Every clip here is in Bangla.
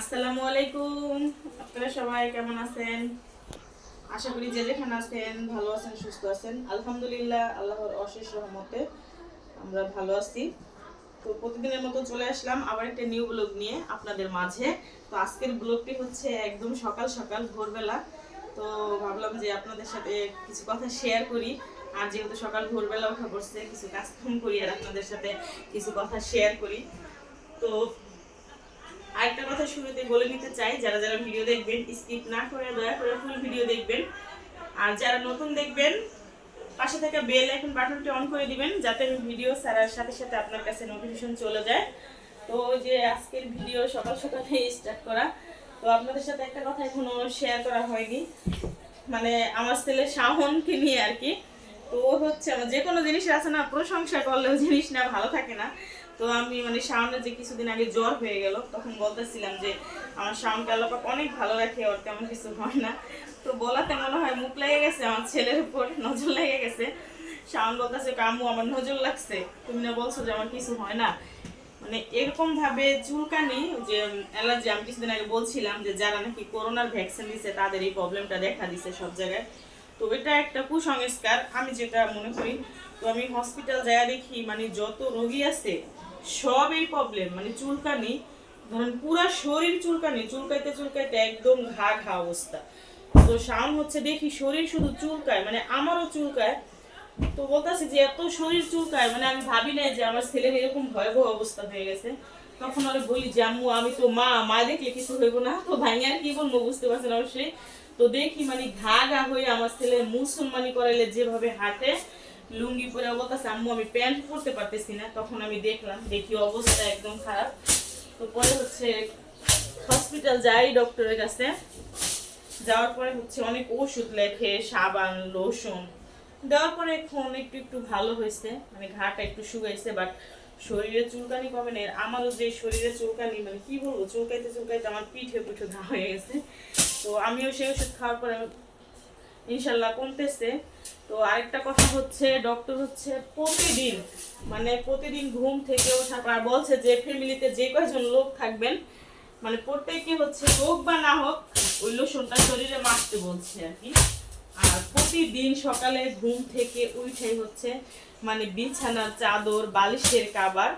আসসালামু আলাইকুম। আপনারা সবাই কেমন আছেন? আশা করি যে যেখানে আছেন ভালো আছেন, সুস্থ আছেন। আলহামদুলিল্লাহ, আল্লাহর অশেষ রহমতে আমরা ভালো আছি। তো প্রতিদিনের মতো চলে আসলাম আবার একটা নিউ ব্লগ নিয়ে আপনাদের মাঝে। তো আজকের ব্লগটি হচ্ছে একদম সকাল সকাল, ভোরবেলা। তো ভাবলাম যে আপনাদের সাথে কিছু কথা শেয়ার করি। আর যেহেতু সকাল, ভোরবেলা ওঠা পড়ছে কিছু কাজকাম করি আর আপনাদের সাথে কিছু কথা শেয়ার করি। তো আরেকটা কথা শুরুতে বলে নিতে চাই, যারা যারা ভিডিও দেখবেন স্কিপ না করে, দয়া করে ফুল ভিডিও দেখবেন। আর যারা নতুন দেখবেন, পাশে থাকা বেল এখন বাটনটি অন করে দিবেন, যাতে আমি ভিডিও ছাড়ার সাথে সাথে আপনার কাছে নোটিফিকেশন চলে যায়। তো যে আজকের ভিডিও সকাল সকালে স্টার্ট করা। তো আপনাদের সাথে একটা কথা এখনও শেয়ার করা হয়নি। মানে আমার ছেলে শাহনকে নিয়ে আর কি। তো হচ্ছে যে কোনো জিনিস আছে না, প্রশংসা করলেও জিনিস না, ভালো থাকে না। তো আমি মানে শাওনের যে কিছুদিন আগে জ্বর হয়ে গেল, তখন বলতেছিলাম যে আমার শাওনকে আল্লাপাক অনেক ভালো রাখে, ওর তেমন কিছু হয় না। তো বলাতে মনে হয় মুখ লেগে গেছে, আমার ছেলের উপর নজর লেগে গেছে। শাওন বলতেছে, কামু, আমার নজর লাগছে। তুমি না বলছো যে আমার কিছু হয় না? মানে এরকম ভাবে চুলকানি যে অ্যালার্জি, আমি কিছুদিন আগে বলছিলাম যে যারা নাকি করোনার ভ্যাকসিন দিছে তাদের এই প্রবলেমটা দেখা দিছে সব জায়গায়। তো এটা একটা কুসংস্কার, আমি যেটা মনে করি, তো আমি হসপিটাল যায় দেখি মানে যত রোগী আছে সব এই প্রবলেম মানে চুলকানি, ধরেন পুরা শরীর চুলকানি, চুলকাইতে চুলকাইতে একদম ঘা ঘা অবস্থা। তো শাম হচ্ছে দেখি শরীর শুধু চুলকায় মানে আমারও চুলকায়। তো বলতেছি যে এত শরীর চুলকায় মানে আমি ভাবি না যে আমার ছেলের এরকম ভয়াবহ অবস্থা হয়ে গেছে। তখন ওরা বলি যে, আম্মু, আমি তো মা মা দেখলে কিছু হইব না। তো ভাই আর কি বলব, বুঝতে পারছেন অবশ্যই। তো দেখি মানে ঘা ঘা হয়ে আমার ছেলে মুসলমানি করাইলে যেভাবে হাঁটে লুঙ্গি পরে বলতেছে, আম্মু, আমি প্যান্ট পরতে পারতেছি না। তখন আমি দেখলাম, দেখি অবস্থা একদম খারাপ। তো পরে হচ্ছে হসপিটাল যাই ডক্টরের কাছে। যাওয়ার পরে হচ্ছে অনেক ওষুধ লেখে, সাবান লোশন দেওয়ার পরে এখন একটু একটু ভালো হয়েছে। মানে ঘাটা একটু শুকাইছে বাট শরীরে চুলকানি কমে নেই। আমারও যে শরীরে চুলকানি মানে কি বলব, চুলকাইতে চুলকাইতে আমার পিঠে পিঠে ধা হয়ে গেছে। তো আমিও সেই ওষুধ খাওয়ার পরে ইনশাল্লাহ কমতেছে। তো আরেকটা কথা হচ্ছে ডক্টর হচ্ছে প্রতিদিন মানে প্রতিদিন ঘুম থেকে ওঠার পর বলছে যে ফ্যামিলিতে যে কয়জন লোক থাকবেন মানে প্রত্যেকে হচ্ছে হোক বা না হোক, ওই লোশনটা শরীরে মাখতে বলছে আর কি। আর প্রতিদিন সকালে ঘুম থেকে উঠেই হচ্ছে মানে বিছানার চাদর, বালিশের কাবার,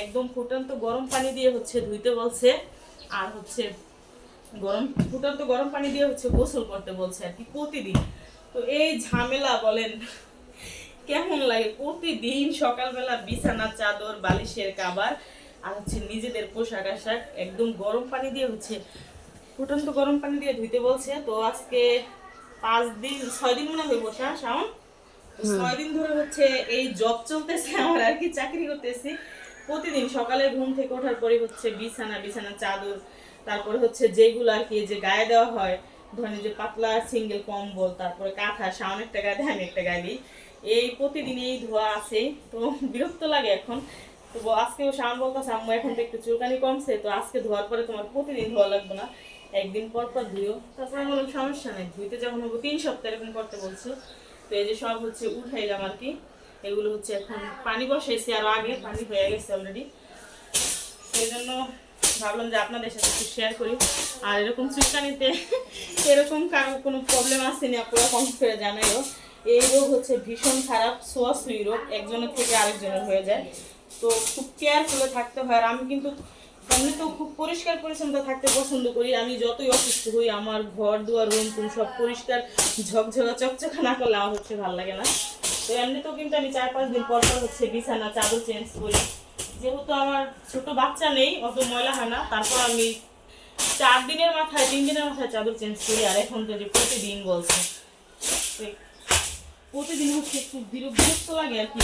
একদম ফুটন্ত গরম পানি দিয়ে হচ্ছে ধুইতে বলছে। আর হচ্ছে গরম, ফুটন্ত গরম পানি দিয়ে হচ্ছে গোসল করতে বলছে আর কি প্রতিদিন। তো এই ঝামেলা বলেন কেমন লাগে? প্রতিদিন সকালবেলা বিছানা চাদর বালিশের কাবার আর হচ্ছে নিজেদের পোশাক আশাক একদম গরম পানি দিয়ে হচ্ছে ফুটন্ত গরম পানি দিয়ে ধুইতে বলছে। তো আজকে পাঁচ দিন ছয় দিন মনে হয় বসা শাওন? ছয় দিন ধরে হচ্ছে এই জব চলতেছে আমার আর কি চাকরি করতেছি। প্রতিদিন সকালে ঘুম থেকে ওঠার পরে হচ্ছে বিছানা বিছানা চাদর তারপরে হচ্ছে যেগুলো আর কি যে গায়ে দেওয়া হয় ধরেন যে পাতলা সিঙ্গেল কম্বল, তারপরে কাঁথা শাওন একটা গায়ে আমি একটা গায়ে দিই। এই প্রতিদিন এই ধোয়া আছে, তো বিরক্ত লাগে এখন। তো আজকেও শাওন বলতেছে, আম্মু, এখন তো একটু চুলকানি কমছে, তো আজকে ধোয়ার পরে তোমার প্রতিদিন ধোয়া লাগবে না। একদিন পর পর ধুইও। তারপরে বললাম, সমস্যা নেই, ধুইতে যখন হব তিন সপ্তাহ এরকম করতে বলছো। তো এই যে সব হচ্ছে উঠাইলাম আর কি। এগুলো হচ্ছে এখন পানি বসাইছি, আরও আগে পানি হয়ে গেছে অলরেডি সেই জন্য ভাবলাম যে আপনাদের সাথে একটু শেয়ার করি। আর এরকম চুলকানিতে এরকম কারও কোনো প্রবলেম আসেনি, আপনারা কমেন্ট করে জানাইও। এই রোগ হচ্ছে ভীষণ খারাপ সোয়াশুই রোগ, একজনের থেকে আরেকজনের হয়ে যায়। তো খুব কেয়ারফুলে থাকতে হয়। আর আমি কিন্তু এমনি তো খুব পরিষ্কার পরিচ্ছন্নতা থাকতে পছন্দ করি। আমি যতই অসুস্থ হই, আমার ঘর, দুয়ার, রুম, টুম সব পরিষ্কার, ঝকঝকা, চকচকা না করলে আমার হচ্ছে ভালো লাগে না। তো এমনিতেও কিন্তু আমি চার পাঁচ দিন পর পর হচ্ছে বিছানা, চাদর চেঞ্জ করি। যেহেতু আমার ছোট বাচ্চা নেই, অত ময়লা হয় না। তারপর আমি চার দিনের মাথায়, তিন দিনের মাথায় চাদর চেঞ্জ করি, আর এখন তো যে প্রতিদিন বলছে। প্রতিদিন হচ্ছে একটু বিরক্ত লাগে আর কি।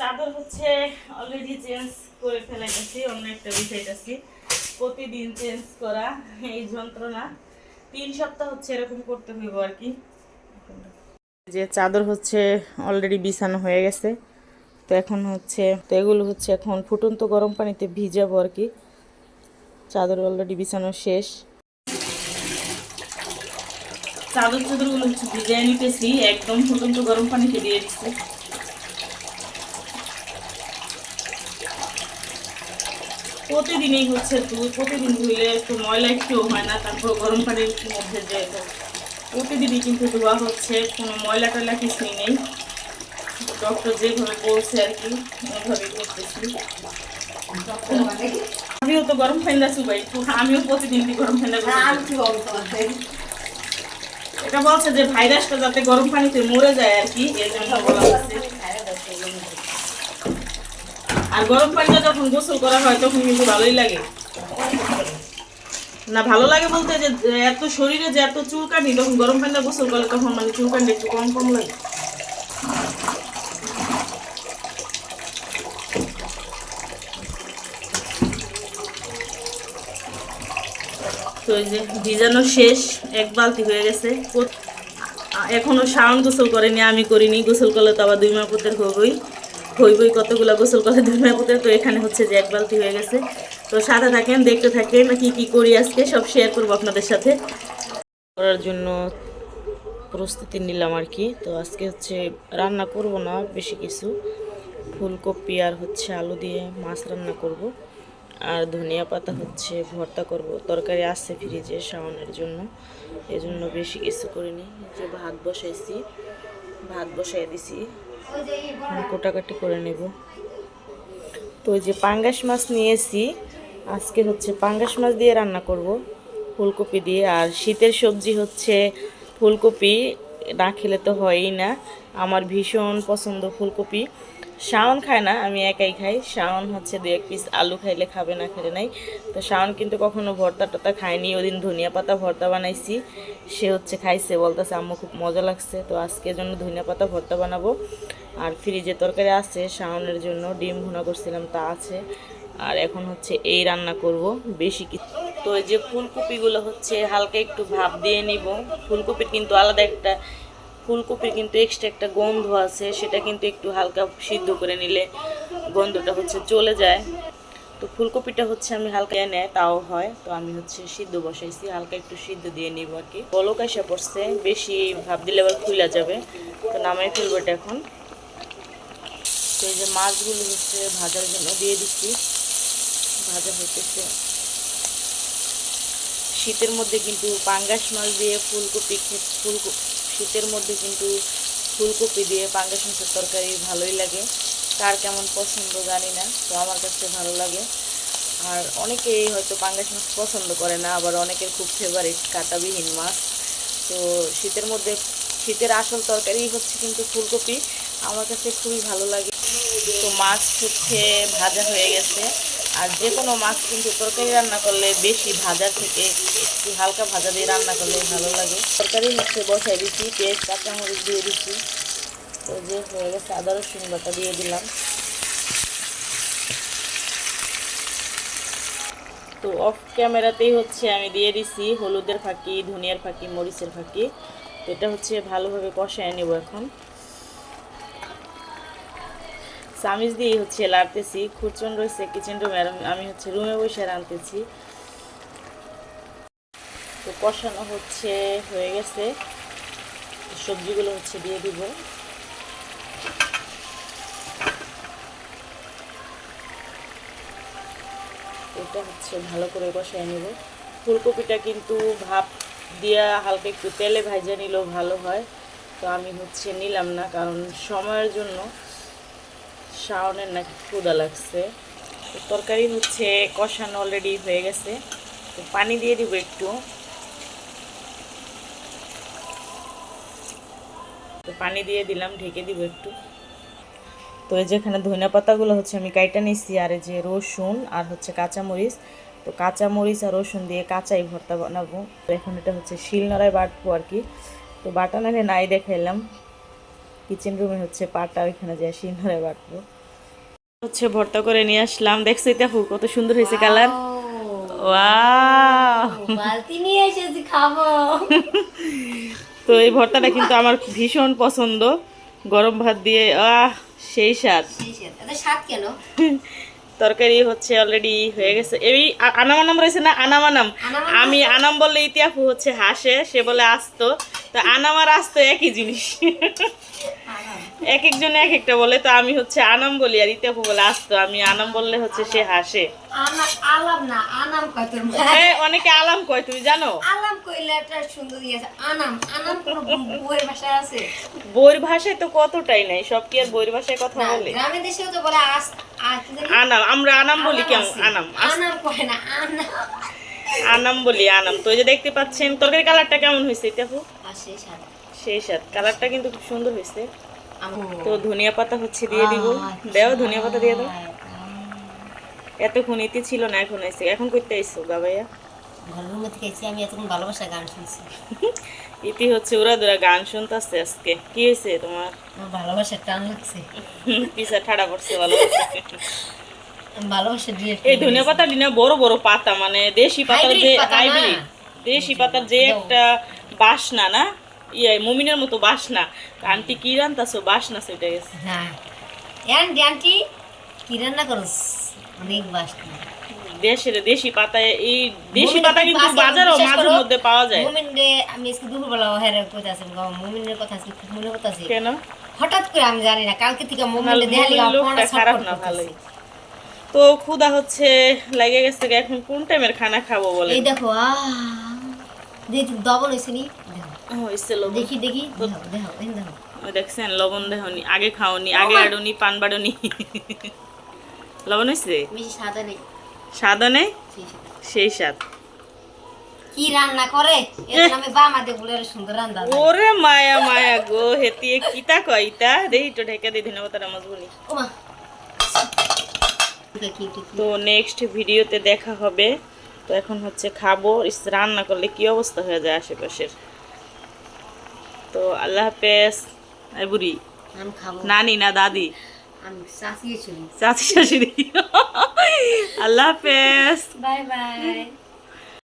চাদর হচ্ছে অলরেডি চেঞ্জ করে ফেলে গেছি অন্য একটা বিছাইতেছি প্রতিদিন চেঞ্জ করা, এই যন্ত্রণা। তিন সপ্তাহ হচ্ছে এরকম করতে হইব আর কি। যে চাদর হচ্ছে অলরেডি বিছানো হয়ে গেছে। তো এখন হচ্ছে, তো এগুলো হচ্ছে এখন ফুটন্ত গরম পানিতে ভিজাবো আর কি। চাদর অলরেডি বিছানো শেষ। চাদর চাদরগুলো হচ্ছে ভিজিয়ে নিতেছি, একদম ফুটন্ত গরম পানিতে দিয়ে দিচ্ছি প্রতিদিনই হচ্ছে দুই প্রতিদিন ধুইলে একটু ময়লা একটু হয় না, তারপর গরম পানির মধ্যে যে প্রতিদিনই কিন্তু ধোয়া হচ্ছে, কোনো ময়লা টয়লা কিছুই নেই। ডক্টর যেভাবে বলছে আর কি ওইভাবেই করতেছি। আমিও তো গরম ফাইন্দা চুবাই আমিও প্রতিদিন গরম ফাইন্দা এটা বলছে যে ভাইরাসটা যাতে গরম পানিতে মরে যায় আর কি এর জন্য বলা হচ্ছে। আর গরম পানিটা যখন গোসল করা হয়, তখন কিন্তু ভালোই লাগে। না, ভালো লাগে বলতে যে এত শরীরে যে এত চুলকানি, তখন গরম পানিটা গোসল তখন মানে একটু কম কম লাগে। ভিজানো শেষ, এক বালতি হয়ে গেছে। এখনও শাওন গোসল করেনি, আমি করিনি। গোসল করলে তো আবার দুই মা পুতের হইবই হইবই কতগুলো গোসল করে দুই মা তো এখানে হচ্ছে যে এক বালতি হয়ে গেছে। তো সাথে থাকেন, দেখতে থাকেন কি কি করি আজকে, সব শেয়ার করব আপনাদের সাথে। করার জন্য প্রস্তুতি নিলাম আর কি। তো আজকে হচ্ছে রান্না করব না, বেশি কিছু। ফুলকপি আর হচ্ছে আলু দিয়ে মাছ রান্না করব। আর ধনিয়া পাতা হচ্ছে ভর্তা করব। তরকারি আসছে ফ্রিজে শাওনের জন্য। এজন্য বেশি কিছু করিনি। যে ভাত বসাইছি। ভাত বসাই দিছি। কোটাকাটি করে নেব। তো যে পাঙ্গাস মাছ নিয়েছি, আজকে হচ্ছে পাঙ্গাস মাছ দিয়ে রান্না করব, ফুলকপি দিয়ে। আর শীতের সবজি হচ্ছে ফুলকপি, না খেলে তো হয়ই না। আমার ভীষণ পছন্দ ফুলকপি। শাওন খায় না, আমি একাই খাই। শাওন হচ্ছে দু এক পিস আলু খাইলে খাবে না, খেলে নাই। তো শাওন কিন্তু কখনো ভর্তা টর্তা খায়নি। ওদিন ধনিয়া পাতা ভর্তা বানাইছি। সে হচ্ছে খাইছে, বলতেছে, আম্মু, খুব মজা লাগছে। তো আজকের জন্য ধনিয়া পাতা ভর্তা বানাবো। আর ফ্রিজে তরকারি আছে, শাওনের জন্য ডিম ভুনা করছিলাম, তা আছে। আর এখন হচ্ছে এই রান্না করব। বেশি কিছু তো এই যে ফুলকপিগুলো হচ্ছে হালকা একটু ভাপ দিয়ে নিব। ফুলকপির কিন্তু আলাদা একটা ফুলকপির কিন্তু এক্সট্রা একটা গন্ধ আছে, সেটা কিন্তু একটু হালকা সিদ্ধ করে নিলে গন্ধটা হচ্ছে চলে যায়। তো ফুলকপিটা হচ্ছে আমি হালকা নেয়, তাও হয়। তো আমি হচ্ছে সিদ্ধ বসাইছি, হালকা একটু সিদ্ধ দিয়ে নিব আর কি। বলক এসে পড়ছে, বেশি ভাব দিলে আবার খুলে যাবে। তো নামাই ফেলব এটা এখন। তো এই যে মাছগুলো হচ্ছে ভাজার জন্য দিয়ে দিচ্ছি। ভাজা হইতেছে। শীতের মধ্যে কিন্তু পাঙ্গাস মাছ দিয়ে ফুলকপি ফুলকপি শীতের মধ্যে কিন্তু ফুলকপি দিয়ে পাঙ্গাস মাছের তরকারি ভালোই লাগে। কার কেমন পছন্দ জানি না, তো আমার কাছে ভালো লাগে। আর অনেকেই হয়তো পাঙ্গাস মাছ পছন্দ করে না, আবার অনেকের খুব ফেভারিট কাঁটাবিহীন মাছ। তো শীতের মধ্যে, শীতের আসল তরকারি হচ্ছে কিন্তু ফুলকপি। আমার কাছে খুবই ভালো লাগে। তো মাছ হচ্ছে ভাজা হয়ে গেছে। আর যে কোনো মাছ কিন্তু তরকারি রান্না করলে বেশি ভাজা থেকে একটু হালকা ভাজা দিয়ে রান্না করলে ভালো লাগে। তরকারি হচ্ছে বসাই দিচ্ছি পেঁয়াজ, কাঁচামরিচ দিয়ে দিচ্ছি তো যে হয়ে গেছে, আদা, রসুন বাটা দিয়ে দিলাম। তো অফ ক্যামেরাতেই হচ্ছে আমি দিয়ে দিছি হলুদের ফাঁকি, ধনিয়ার ফাঁকি, মরিচের ফাঁকি। এটা হচ্ছে ভালোভাবে কষায় নেব এখন। চামিচ দিয়ে হচ্ছে লাড়তেছি খুচরন রয়েছে কিচেন রুমে আমি হচ্ছে রুমে বসে রাঁধতেছি। তো কষানো হচ্ছে, হয়ে গেছে। সবজিগুলো হচ্ছে দিয়ে দিব। এটা হচ্ছে ভালো করে কষায় নেব। ফুলকপিটা কিন্তু ভাপ দিয়া হালকা একটু তেলে ভাজা নিলেও ভালো হয়। তো আমি হচ্ছে নিলাম না, কারণ সময়ের জন্য শাওনের নাকি ক্ষুদা লাগছে। তরকারি হচ্ছে কষানো অলরেডি হয়ে গেছে। তো পানি দিয়ে দিব একটু। তো পানি দিয়ে দিলাম, ঢেকে দিব একটু। তো এই যেখানে ধনিয়া পাতাগুলো হচ্ছে আমি কাইটা নিছি, আর এই যে রসুন আর হচ্ছে কাঁচামরিচ। তো কাঁচামরিচ আর রসুন দিয়ে কাঁচাই ভর্তা বানাবো। তো এখন এটা হচ্ছে শিলনোড়ায় বাটবো আর কি। তো বাটা নালে নাই দেখাইলাম। কিচেন রুমে হচ্ছে পাটা ওইখানে যায় শিলনোড়ায় বাটবো। হচ্ছে ভর্তা করে নিয়ে আসলাম। দেখছ দেখো কত সুন্দর হয়েছে কালার। ওয়াও বালতি নিয়ে এসেছি খাব। তো এই ভর্তাটা কিন্তু আমার ভীষণ পছন্দ। গরম ভাত দিয়ে আহ সেই স্বাদ। এত স্বাদ কেন? তরকারি হচ্ছে অলরেডি হয়ে গেছে। এই আনামানাম আনাম আনাম রয়েছে না? আনাম আনাম আনাম আমি আনাম বললে ইতিহাস হচ্ছে হাসে সে বলে আসতো। তো আনাম আর আসতো একই জিনিস। এক একজন এক একটা বলে তো আমি হচ্ছে আনাম বলি আর ইতাপু বলে আসতো। আমি আনাম বললে হচ্ছে সে হাসে। আলাম না আনাম কয় তোর হ্যাঁ অনেকে আলাম কয় তুমি জানো? আলাম কইলে একটা সুন্দর ইয়ে আছে আনাম। আনাম কোনো বইয়ের ভাষা আছে? বইয়ের ভাষায় তো কতটাই নাই সব কি আর বইয়ের ভাষায় কথা বলে? দেশেও তো আস? আনাম আমরা আনাম বলি কেমন? আনাম আনাম কয় না আনাম। আনাম বলি আনাম। তো যে দেখতে পাচ্ছেন তরকারি কালারটা কেমন হয়েছে ইতাপু সেই সাথে কালারটা কিন্তু খুব সুন্দর হয়েছে। তো ধনিয়া পাতা হচ্ছে দিয়ে দিব। দেও ধনিয়া পাতা দিয়ে দাও। এতক্ষণ ইতি ছিল না এখন এসে এখন করতে আইসো গাবাইয়া ঘরের রুমে থেকে এসে আমি এতক্ষণ ভালোবাসা গান শুনছি। ইতি হচ্ছে ওরা দুরা গান শুনতেছে আজকে। কি হয়েছে তোমার? আমার টান লাগছে। পিসা ঠাড়া পড়ছে ভালো ভালোবাসা দিয়ে এই ধনিয়া পাতা বড় বড় পাতা মানে দেশি পাতার যে হাইব্রিড দেশি পাতার যে একটা বাসনা না? ইয়ে মুমিনের মতো বাসনা। আন্টি কি রান্তাছো? বাসনা সেটা গেছে। হ্যাঁ। আন্টি কি রান্না করস? অনেক বাসনা। দেশের দেশি এই দেশি পাতা কিন্তু বাজারও মাঝে মধ্যে পাওয়া যায়। মুমিনরে আমি আজকে দুপুরবেলা হেরে কথা আছে মুমিনের কথা আজকে খুব মনে কথা আছে কেন? হঠাৎ করে আমি জানি না কালকে থেকে মুমিন ফোনটা খারাপ না ভালোই। তো ক্ষুদা হচ্ছে লেগে গেছে এখন কোন টাইমের খানা খাব বলে এই দেখো দবন হয়েছে নি দেখো। দেখি দেখি দেখছেন লবণ দেহনি আগে খাওনি আগে আড়নি পান বাড়নি। লবণ হয়েছে সাদা নেই। সাদা নেই? সেই স্বাদ। কি রান্না করে? বলে সুন্দর রান্না ওরে মায়া মায়া গো হেতিয়ে কিতা দেই তো ঢেকে কি তো নেক্সট ভিডিওতে দেখা হবে। তো এখন হচ্ছে খাব রান্না করলে কি অবস্থা হয়ে যায় আশেপাশের? তো আল্লাহ হাফেজ। এই বুড়ি নানি না দাদি? চাচি শাশুড়ি। আল্লাহ হাফেজ। Bye bye.